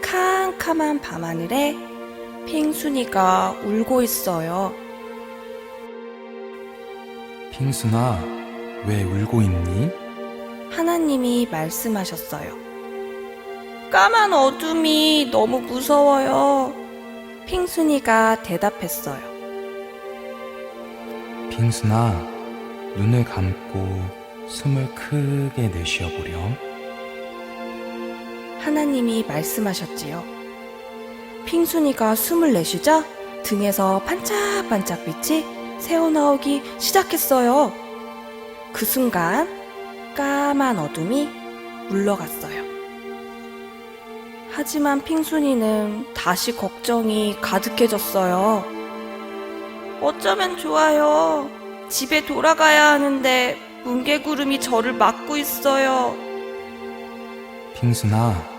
캄캄한 밤하늘에 핑순이가 울고 있어요. 핑순아, 왜 울고 있니? 하나님이 말씀하셨어요. 까만 어둠이 너무 무서워요. 핑순이가 대답했어요. 핑순아, 눈을 감고 숨을 크게 내쉬어 보렴. 하나님이 말씀하셨지요. 핑순이가 숨을 내쉬자 등에서 반짝반짝 빛이 새어나오기 시작했어요. 그 순간 까만 어둠이 물러갔어요. 하지만 핑순이는 다시 걱정이 가득해졌어요. 어쩌면 좋아요. 집에 돌아가야 하는데 뭉게구름이 저를 막고 있어요. 핑순아,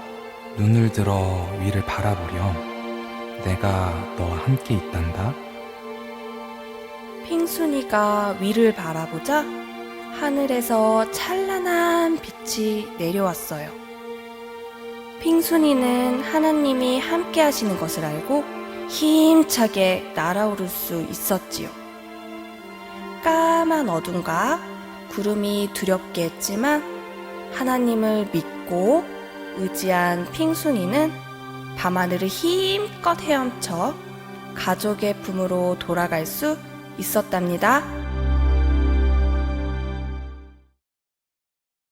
눈을 들어 위를 바라보렴. 내가 너와 함께 있단다. 핑순이가 위를 바라보자 하늘에서 찬란한 빛이 내려왔어요. 핑순이는 하나님이 함께 하시는 것을 알고 힘차게 날아오를 수 있었지요. 까만 어둠과 구름이 두렵게 했지만 하나님을 믿고 의지한 핑순이는 밤하늘을 힘껏 헤엄쳐 가족의 품으로 돌아갈 수 있었답니다.